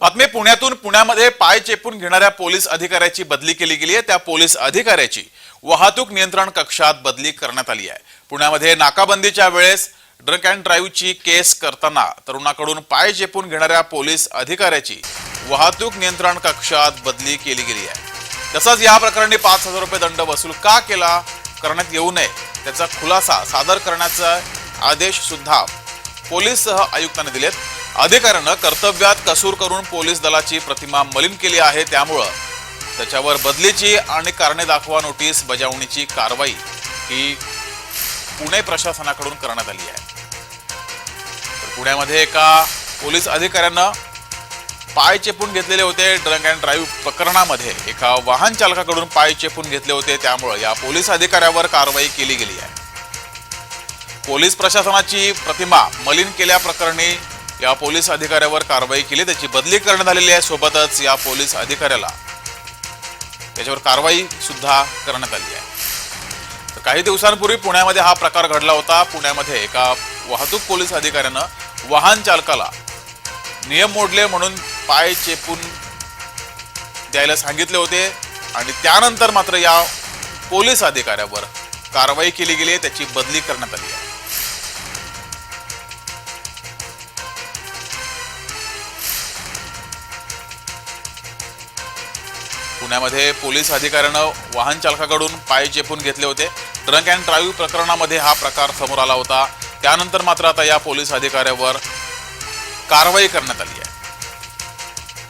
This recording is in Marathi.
बातमी पुण्यातून पुण्यामध्ये पाय चेपून घेणाऱ्या पोलीस अधिकाऱ्याची बदली केली गेली आहे. त्या पोलीस अधिकाऱ्याची वाहतूक नियंत्रण कक्षात बदली करण्यात आली आहे. पुण्यामध्ये नाकाबंदीच्या वेळेस ड्रंक अँड ड्राईव्हची केस करताना तरुणाकडून पाय चेपून घेणाऱ्या पोलीस अधिकाऱ्याची वाहतूक नियंत्रण कक्षात बदली केली गेली आहे. तसंच या प्रकरणी पाच हजार रुपये दंड वसूल का केला करण्यात येऊ नये त्याचा खुलासा सादर करण्याचा आदेश सुद्धा पोलीस सह आयुक्तांनी दिलेत. अधिकाऱ्यानं कर्तव्यात कसूर करून पोलीस दलाची प्रतिमा मलिन केली आहे. त्यामुळं त्याच्यावर बदलीची आणि कारणे दाखवा नोटीस बजावणीची कारवाई ही पुणे प्रशासनाकडून करण्यात आली आहे. तर पुण्यामध्ये एका पोलीस अधिकाऱ्यानं पाय चेपून घेतलेले होते. ड्रंक अँड ड्राईव्ह प्रकरणामध्ये एका वाहन चालकाकडून पाय चेपून घेतले होते. त्यामुळे या पोलीस अधिकाऱ्यावर कारवाई केली गेली आहे. पोलीस प्रशासनाची प्रतिमा मलिन केल्याप्रकरणी या पोलीस अधिकाऱ्यावर कारवाई केली. त्याची बदली करण्यात आलेली आहे. सोबतच या पोलीस अधिकाऱ्याला त्याच्यावर कारवाई सुद्धा करण्यात आली आहे. तर काही दिवसांपूर्वी पुण्यामध्ये हा प्रकार घडला होता. पुण्यामध्ये एका वाहतूक पोलीस अधिकाऱ्यानं वाहन चालकाला नियम मोडले म्हणून पाय चेपून द्यायला सांगितले होते. आणि त्यानंतर मात्र या पोलीस अधिकाऱ्यावर कारवाई केली गेली त्याची बदली करण्यात आली आहे. पुण्यामध्ये पोलीस अधिकाऱ्यानं वाहन चालकाकडून पाय चेपून घेतले होते. ड्रंक अँड ड्राईव्ह प्रकरणामध्ये हा प्रकार समोर आला होता. त्यानंतर मात्र आता या पोलीस अधिकाऱ्यावर कारवाई करण्यात आली आहे.